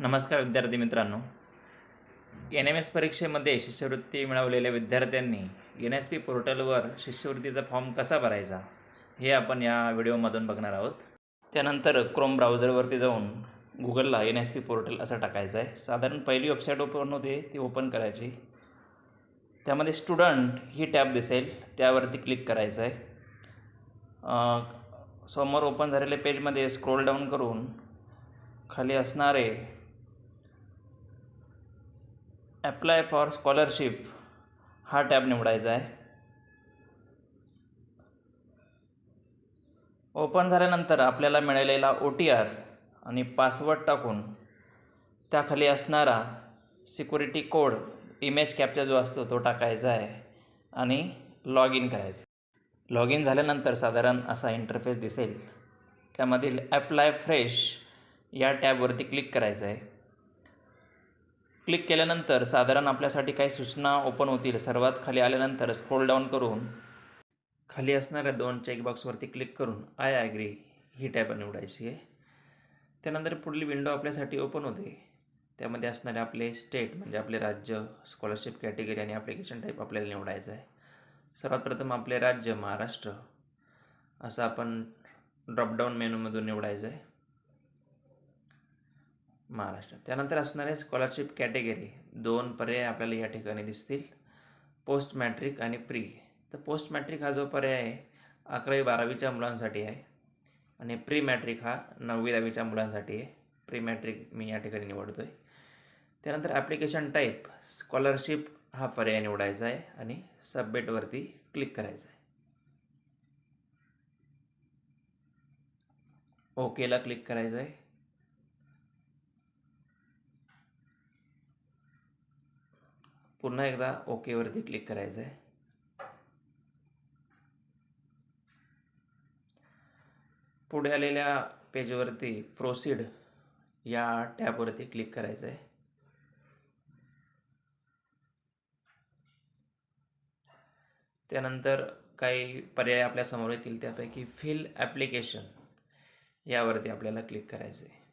नमस्कार विद्यार्थी मित्रांनो. एन एम एस परीक्षेमध्ये शिष्यवृत्ती मिळवलेल्या विद्यार्थ्यांनी एन एस पी पोर्टलवर शिष्यवृत्तीचा फॉर्म कसा भरायचा हे आपण या व्हिडिओमधून बघणार आहोत. त्यानंतर क्रोम ब्राउझरवरती जाऊन गुगलला एन एस पी पोर्टल असं टाकायचं आहे. साधारण पहिली वेबसाईट ओपन होते ती ओपन करायची. त्यामध्ये स्टुडंट ही टॅब दिसेल त्यावरती क्लिक करायचं आहे. समोर ओपन झालेल्या पेजमध्ये स्क्रोल डाऊन करून खाली असणारे ॲप्लाय फॉर स्कॉलरशिप हा टॅब निवडायचा आहे. ओपन झाल्यानंतर आपल्याला मिळालेला ओ टी आर आणि पासवर्ड टाकून त्याखाली असणारा सिक्युरिटी कोड इमेज कॅप्चा जो असतो तो टाकायचा आहे आणि लॉग इन करायचं. लॉग इन झाल्यानंतर साधारण असा इंटरफेस दिसेल. त्यामधील ॲप्लाय फ्रेश या टॅबवरती क्लिक करायचं आहे. क्लिक केल्यानंतर साधारण आपल्यासाठी काही सूचना ओपन होतील. सर्वात खाली आल्यानंतर स्क्रोल डाऊन करून खाली असणाऱ्या दोन चेकबॉक्सवरती क्लिक करून आय ॲग्री ही टॅब निवडायची आहे. त्यानंतर पुढली विंडो आपल्यासाठी ओपन होते. त्यामध्ये असणारे आपले स्टेट म्हणजे आपले राज्य स्कॉलरशिप कॅटेगरी आणि ॲप्लिकेशन टाईप आपल्याला निवडायचं आहे. सर्वात प्रथम आपले राज्य महाराष्ट्र. असं आपण ड्रॉपडाऊन मेनूमधून निवडायचं आहे. महाराष्ट्र त्यानंतर असणारे स्कॉलरशिप कॅटेगरी दोन पर्याय आपल्याला या ठिकाणी दिसतील. पोस्ट मॅट्रिक आणि प्री तर पोस्ट मॅट्रिक हा जो पर्याय आहे अकरावी बारावीच्या मुलांसाठी आहे. आणि प्री मॅट्रिक हा नववी दहावीच्या मुलांसाठी आहे. प्री मॅट्रिक मी या ठिकाणी निवडतो आहे त्यानंतर ॲप्लिकेशन टाईप स्कॉलरशिप हा पर्याय निवडायचा आहे आणि सबमिटवरती क्लिक करायचं आहे. ओकेला क्लिक करायचं आहे. पुन्हा एकदा ओकेवरती क्लिक करायचं आहे. पुढे आलेल्या पेजवरती प्रोसीड या टॅबवरती क्लिक करायचं आहे. त्यानंतर काही पर्याय आपल्यासमोर येतील त्यापैकी फिल ॲप्लिकेशन यावरती आपल्याला क्लिक करायचं आहे.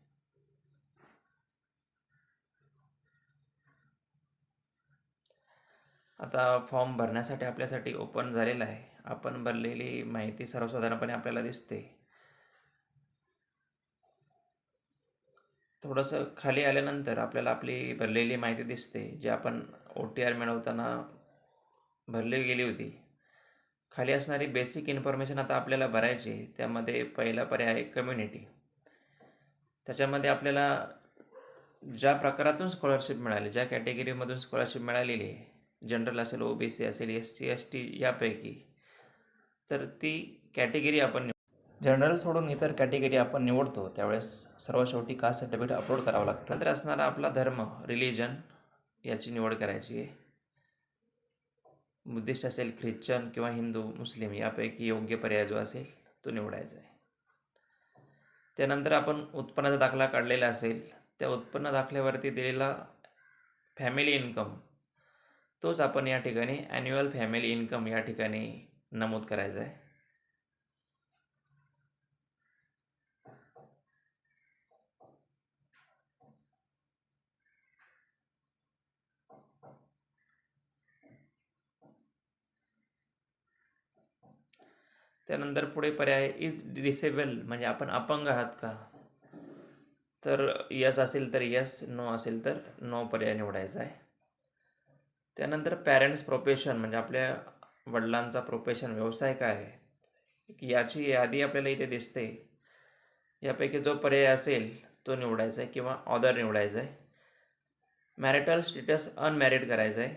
आता फॉर्म भरण्यासाठी आपल्यासाठी ओपन झालेला आहे. आपण भरलेली माहिती सर्वसाधारणपणे आपल्याला दिसते. थोडंसं खाली आल्यानंतर आपल्याला आपली भरलेली माहिती दिसते जी आपण ओ टी आर मिळवताना भरली गेली होती. खाली असणारी बेसिक इन्फॉर्मेशन आता आपल्याला भरायची आहे. त्यामध्ये पहिला पर्याय आहे कम्युनिटी त्याच्यामध्ये आपल्याला ज्या प्रकारातून स्कॉलरशिप मिळाली ज्या कॅटेगरीमधून स्कॉलरशिप मिळालेली आहे जनरल असेल ओ बी सी असेल एस टी एस टी यापैकी. तर ती कॅटेगरी आपण निव जनरल सोडून इतर कॅटेगरी आपण निवडतो. त्यावेळेस सर्व शेवटी कास्ट सर्टिफिकेट अपलोड करावं लागतं. नंतर असणारा आपला धर्म रिलिजन याची निवड करायची आहे. बुद्धिस्ट असेल ख्रिश्चन किंवा हिंदू मुस्लिम यापैकी योग्य पर्याय जो असेल तो निवडायचा आहे. त्यानंतर आपण उत्पन्नाचा दाखला काढलेला असेल त्या उत्पन्न दाखल्यावरती दिलेला फॅमिली इन्कम तोच आपण या ठिकाणी ॲन्युअल फॅमिली इन्कम या ठिकाणी नमूद करायचा आहे. त्यानंतर पुढे पर्याय इज डिसेबल म्हणजे आपण अपंग आहात का? तर यस असेल तर यस नो असेल तर नो पर्याय निवडायचा आहे. त्यानंतर पॅरेंट्स प्रोफेशन म्हणजे आपल्या वडिलांचा प्रोफेशन व्यवसाय काय आहे? याची यादी आपल्याला इथे दिसते. यापैकी जो पर्याय असेल तो निवडायचा आहे किंवा ऑदर निवडायचा आहे मॅरिटल स्टेटस अनमॅरिड करायचं आहे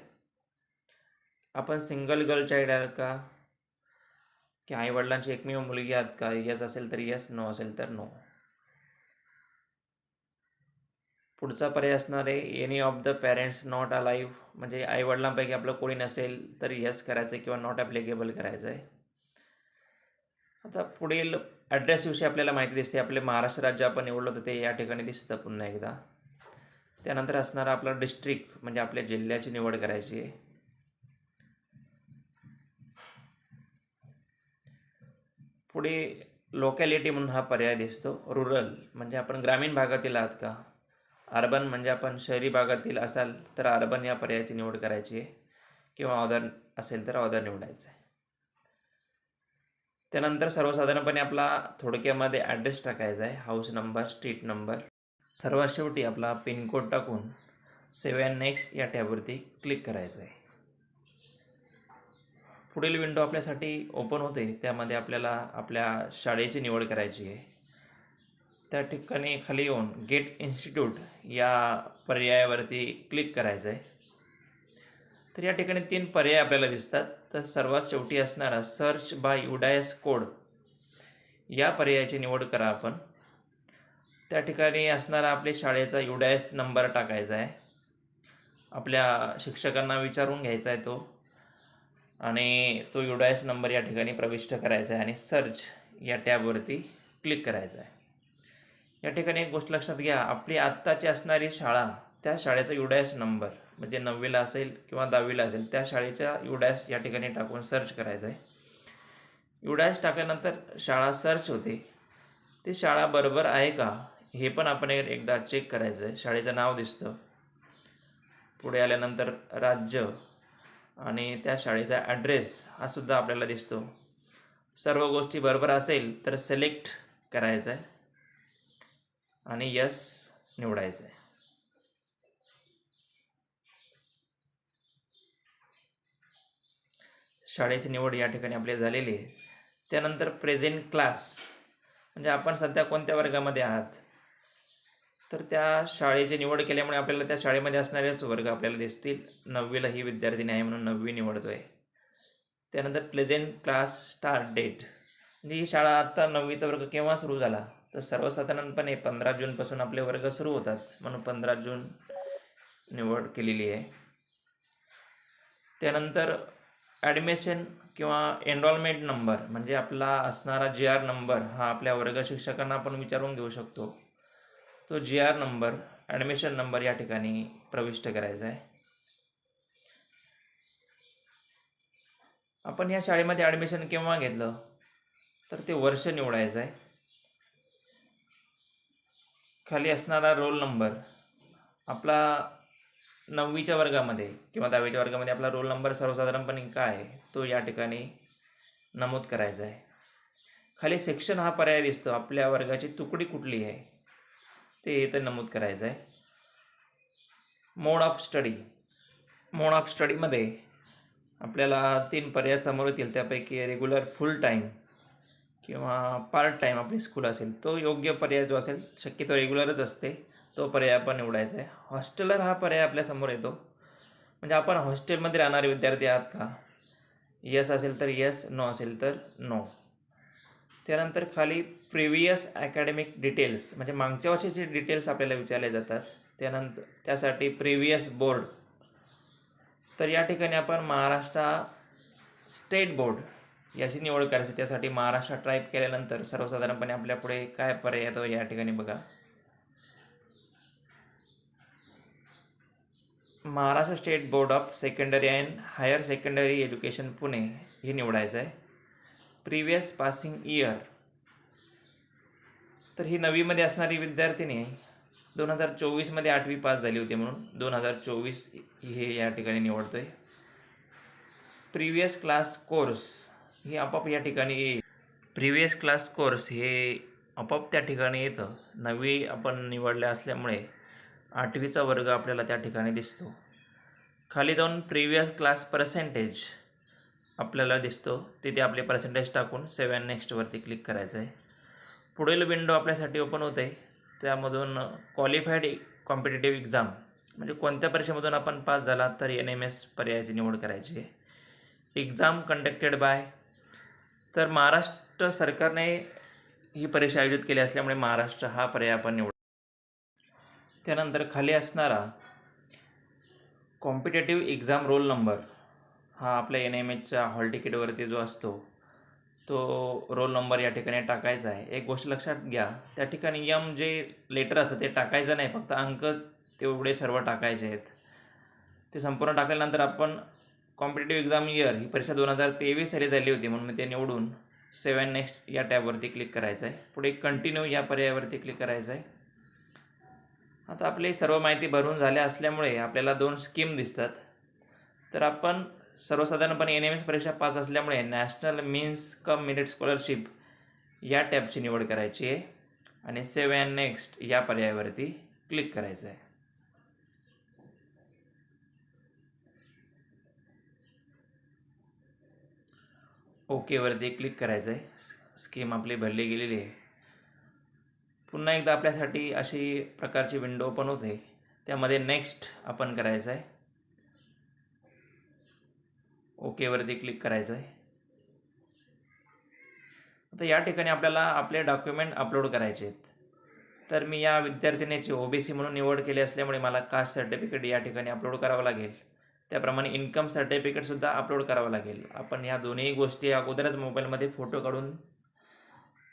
आपण सिंगल गर्ल चाईल्ड आहात का? की आईवडिलांची एकमेव मुलगी आहात का? यस असेल तर यस नो असेल तर नो पुढचा पर्याय असणार आहे any of the parents not alive म्हणजे आईवडिलांपैकी आपलं कोणी नसेल तर यस करायचं आहे किंवा नॉट ॲप्लिकेबल करायचं आहे आता पुढील ॲड्रेसविषयी आपल्याला माहिती दिसते आपले महाराष्ट्र राज्य आपण निवडलं होतं ते या ठिकाणी दिसतं पुन्हा एकदा. त्यानंतर असणारा आपला डिस्ट्रिक्ट म्हणजे आपल्या जिल्ह्याची निवड करायची आहे. पुढे लोकॅलिटी म्हणून हा पर्याय दिसतो रुरल म्हणजे आपण ग्रामीण भागातील आहात का? अर्बन म्हणजे आपण शहरी भागातील असाल तर अर्बन या पर्यायाची निवड करायची आहे. किंवा ऑदर असेल तर ऑदर निवडायचं आहे. त्यानंतर सर्वसाधारणपणे आपला थोडक्यामध्ये ॲड्रेस टाकायचा आहे. हाऊस नंबर स्ट्रीट नंबर सर्वात शेवटी आपला पिनकोड टाकून सेवन नेक्स्ट या टॅबवरती क्लिक करायचं आहे. पुढील विंडो आपल्यासाठी ओपन होते. त्यामध्ये आपल्याला आपल्या शाळेची निवड करायची आहे. त्या ठिकाणी खाली येऊन गेट इन्स्टिट्यूट या पर्यायावरती क्लिक करायचं आहे. तर या ठिकाणी तीन पर्याय आपल्याला दिसतात. तर सर्वात शेवटी असणारा सर्च बाय युडायस कोड या पर्यायाची निवड करा आपण. त्या ठिकाणी असणारा आपल्या शाळेचा युडायस नंबर टाकायचा आहे. आपल्या शिक्षकांना विचारून घ्यायचा आहे तो. आणि तो युडायस नंबर या ठिकाणी प्रविष्ट करायचा आहे आणि सर्च या टॅबवरती क्लिक करायचा आहे. या ठिकाणी एक गोष्ट लक्षात घ्या. आपली आत्ताची असणारी शाळा त्या शाळेचा युडायस नंबर म्हणजे नववीला असेल किंवा दहावीला असेल त्या शाळेच्या युडायस या ठिकाणी टाकून सर्च करायचं आहे. युडायस टाकल्यानंतर शाळा सर्च होते. ती शाळा बरोबर आहे का? हे पण आपण एकदा चेक करायचं आहे. शाळेचं नाव दिसतं. पुढे आल्यानंतर राज्य आणि त्या शाळेचा ॲड्रेस हा सुद्धा आपल्याला दिसतो. सर्व गोष्टी बरोबर असेल तर सिलेक्ट करायचं आहे. आणि यस निवडायचं आहे शाळेची निवड या ठिकाणी आपली झालेली आहे. त्यानंतर प्रेझेंट क्लास म्हणजे आपण सध्या कोणत्या वर्गामध्ये आहात? तर त्या शाळेची निवड केल्यामुळे आपल्याला त्या शाळेमध्ये असणारेच वर्ग आपल्याला दिसतील. नववीला ही विद्यार्थिनी आहे म्हणून नववी निवडतो आहे त्यानंतर प्लेझेंट क्लास स्टार्ट डेट म्हणजे ही शाळा आत्ता नववीचा वर्ग केव्हा सुरू झाला? तर सर्वसाधारणपणे पंधरा जूनपासून आपले वर्ग सुरू होतात. म्हणून पंधरा जून निवड केलेली आहे. त्यानंतर ॲडमिशन किंवा एनरोलमेंट नंबर म्हणजे आपला असणारा जी आर नंबर हा आपल्या वर्ग शिक्षकांना आपण विचारून घेऊ शकतो. तो G R number admission number या ठिकाणी प्रविष्ट करायचा आहे. आपण या शाळेमध्ये ॲडमिशन केव्हा घेतलं? तर ते वर्ष निवडायचं आहे. खाली असणारा रोल नंबर आपला नववीच्या वर्गामध्ये किंवा दहावीच्या वर्गामध्ये आपला रोल नंबर सर्वसाधारणपणे काय आहे? तो या ठिकाणी नमूद करायचा आहे. खाली सेक्शन हा पर्याय दिसतो. आपल्या वर्गाची तुकडी कुठली आहे? ते इथं नमूद करायचं आहे. Mode of study mode of स्टडीमध्ये आपल्याला तीन पर्याय समोर येतील. त्यापैकी रेग्युलर फुल टाईम किंवा पार्ट टाईम आपली स्कूल असेल तो योग्य पर्याय जो असेल शक्यतो रेग्युलरच असते तो पर्याय आपण निवडायचा आहे. हॉस्टेलर हा पर्याय आपल्यासमोर येतो. म्हणजे आपण हॉस्टेलमध्ये राहणारे विद्यार्थी आहात का? यस असेल तर यस नो असेल तर नो त्यानंतर खाली प्रिव्हियस अकॅडमिक डिटेल्स म्हणजे मागच्या वर्षीचे डिटेल्स आपल्याला विचारले जातात. त्यानंतर त्यासाठी प्रिव्हियस बोर्ड तर या ठिकाणी आपण महाराष्ट्र स्टेट बोर्ड याची निवड करायची त्यासाठी महाराष्ट्र टाईप केल्यानंतर सर्वसाधारणपणे आपल्या पुढे काय पर्याय येतो या ठिकाणी बघा. Maharashtra state board of secondary and higher secondary education Pune हे निवडायचं आहे. प्रिव्हियस पासिंग इयर तर ही नववीमध्ये असणारी विद्यार्थिनी आहे दोन हजार चोवीसमध्ये आठवी पास झाली होती म्हणून दोन हजार चोवीस हे या ठिकाणी निवडतो आहे प्रिव्हियस क्लास कोर्स हे आपोआप या ठिकाणी येईल प्रिव्हियस क्लास कोर्स हे आपोआप त्या ठिकाणी येतं. नववी आपण निवडल्या असल्यामुळे आठवीचा वर्ग आपल्याला त्या ठिकाणी दिसतो. खाली जाऊन प्रिव्हियस क्लास पर्सेंटेज आपल्याला दिसतो. तिथे आपले पर्सेंटेज टाकून सेवन नेक्स्टवरती क्लिक करायचं आहे. पुढील विंडो आपल्यासाठी ओपन होते त्यामधून क्वालिफाईड कॉम्पिटेटिव्ह एक्झाम म्हणजे कोणत्या परीक्षेमधून आपण पास झाला तर एन एम एस पर्यायाची निवड करायची आहे. एक्झाम कंडक्टेड बाय तर महाराष्ट्र सरकारने ही परीक्षा आयोजित केली असल्यामुळे महाराष्ट्र हा पर्याय आपण निवड त्यानंतर खाली असणारा कॉम्पिटेटिव्ह एक्झाम रोल नंबर हा आपल्या एन एम एचच्या हॉल तिकीटवरती जो असतो तो रोल नंबर या ठिकाणी टाकायचा आहे. एक गोष्ट लक्षात घ्या त्या ठिकाणी यम जे लेटर असतं ते टाकायचं नाही फक्त अंक तेवढे सर्व टाकायचे आहेत. ते संपूर्ण टाकल्यानंतर आपण कॉम्पिटेटिव्ह एक्झाम इयर ही परीक्षा दोन हजार तेवीस साली झाली होती म्हणून मी ते निवडून सेवन नेक्स्ट या टॅबवरती क्लिक करायचं आहे पुढे कंटिन्यू या पर्यायावरती क्लिक करायचं आहे आता आपली सर्व माहिती भरून झाल्या असल्यामुळे आपल्याला दोन स्कीम दिसतात. तर आपण सर्वसाधारणपणे एन एम एस परीक्षा पास असल्यामुळे national means cum merit scholarship या टॅबची निवड करायची आहे. आणि सेव्ह अँड नेक्स्ट या पर्यायावरती क्लिक करायचं आहे ओकेवरती क्लिक करायचं आहे. स्कीम आपली भरली गेलेली आहे. पुन्हा एकदा आपल्यासाठी अशी प्रकारची विंडो ओपन होते. त्यामध्ये नेक्स्ट आपण करायचं आहे. ओकेवरती क्लिक करायचं आहे. आता या ठिकाणी आपल्याला आपले डॉक्युमेंट अपलोड करायचे आहेत. तर मी या विद्यार्थिनीची ओ बी सी म्हणून निवड केली असल्यामुळे मला कास्ट सर्टिफिकेट या ठिकाणी अपलोड करावं लागेल. त्याप्रमाणे इन्कम सर्टिफिकेटसुद्धा अपलोड करावं लागेल. आपण या दोन्ही गोष्टी अगोदरच मोबाईलमध्ये फोटो काढून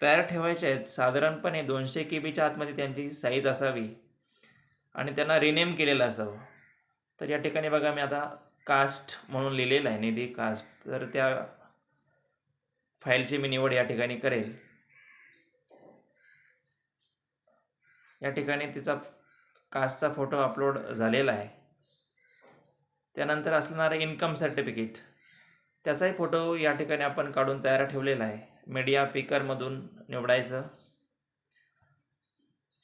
तयार ठेवायच्या आहेत. साधारणपणे दोनशे के बीच्या आतमध्ये त्यांची साईज असावी आणि त्यांना रिनेम केलेलं असावं. तर या ठिकाणी बघा मी आता कास्ट म्हणून लिहिलेलं आहे निधी कास्ट तर त्या फाईलची मी निवड या ठिकाणी करेल. या ठिकाणी तिचा कास्टचा फोटो अपलोड झालेला आहे. त्यानंतर असणारं इन्कम सर्टिफिकेट त्याचाही फोटो या ठिकाणी आपण काढून तयार ठेवलेला आहे. मीडिया पिकरमधून निवडायचं.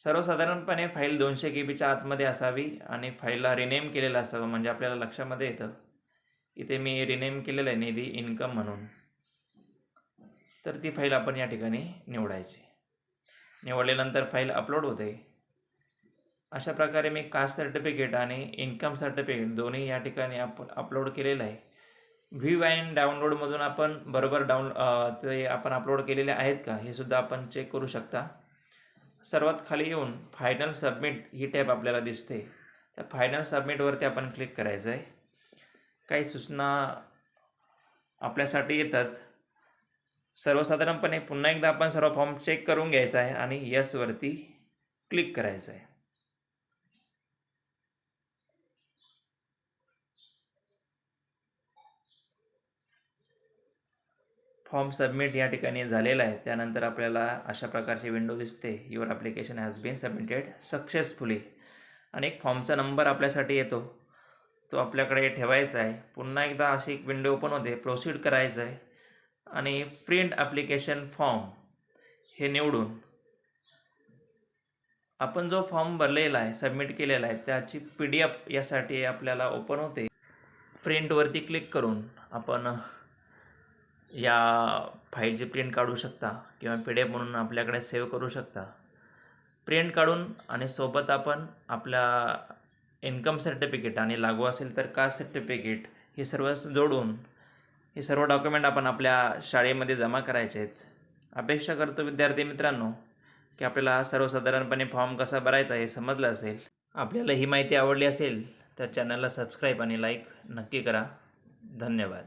सर्वसाधारणपणे फाईल दोनशे के बीच्या आतमध्ये असावी आणि फाईलला रिनेम केलेलं असावं म्हणजे आपल्याला लक्षामध्ये येतं. इथे मी रिनेम केलेलं आहे निधी इन्कम म्हणून. तर ती फाईल आपण या ठिकाणी निवडायची. निवडल्यानंतर फाईल अपलोड होते. अशा प्रकारे मी कास्ट सर्टिफिकेट आणि इन्कम सर्टिफिकेट दोन्ही या ठिकाणी अप अपलोड केलेलं आहे. व्ह्यू अँड डाउनलोडमधून आपण बरोबर डाऊन ते आपण अपलोड केलेले आहेत का? हे सुद्धा आपण चेक करू शकता. सर्वात खाली येऊन फायनल सबमिट ही टॅब आपल्याला दिसते. तर फायनल सबमिटवरती आपण क्लिक करायचं आहे. काही सूचना आपल्यासाठी येतात. सर्वसाधारणपणे पुन्हा एकदा आपण सर्व फॉर्म चेक करून घ्यायचा आहे आणि यसवरती क्लिक करायचं आहे. फॉर्म सबमिट या ठिकाणी झालेला आहे. त्यानंतर आपल्याला अशा प्रकारची विंडो दिसते. Your application has been submitted successfully आणि एक फॉर्मचा नंबर आपल्यासाठी येतो. तो आपल्याकडे ठेवायचा आहे. पुन्हा एकदा अशी एक विंडो ओपन होते. प्रोसीड करायचं आहे. आणि प्रिंट ॲप्लिकेशन फॉर्म हे निवडून आपण जो फॉर्म भरलेला आहे सबमिट केलेला आहे त्याची पी डी एफ यासाठी आपल्याला ओपन होते. प्रिंटवरती क्लिक करून आपण या फाईलची प्रिंट काढू शकता किंवा पी डी एफ म्हणून आपल्याकडे सेव्ह करू शकता. प्रिंट काढून आणि सोबत आपण आपला इन्कम सर्टिफिकेट आणि लागू असेल तर कास्ट सर्टिफिकेट हे सर्व जोडून हे सर्व डॉक्युमेंट आपण आपल्या शाळेमध्ये जमा करायचे आहेत. अपेक्षा करतो विद्यार्थी मित्रांनो की आपल्याला सर्वसाधारणपणे फॉर्म कसा भरायचा हे समजलं असेल. आपल्याला ही माहिती आवडली असेल तर चॅनलला सबस्क्राईब आणि लाईक नक्की करा. धन्यवाद.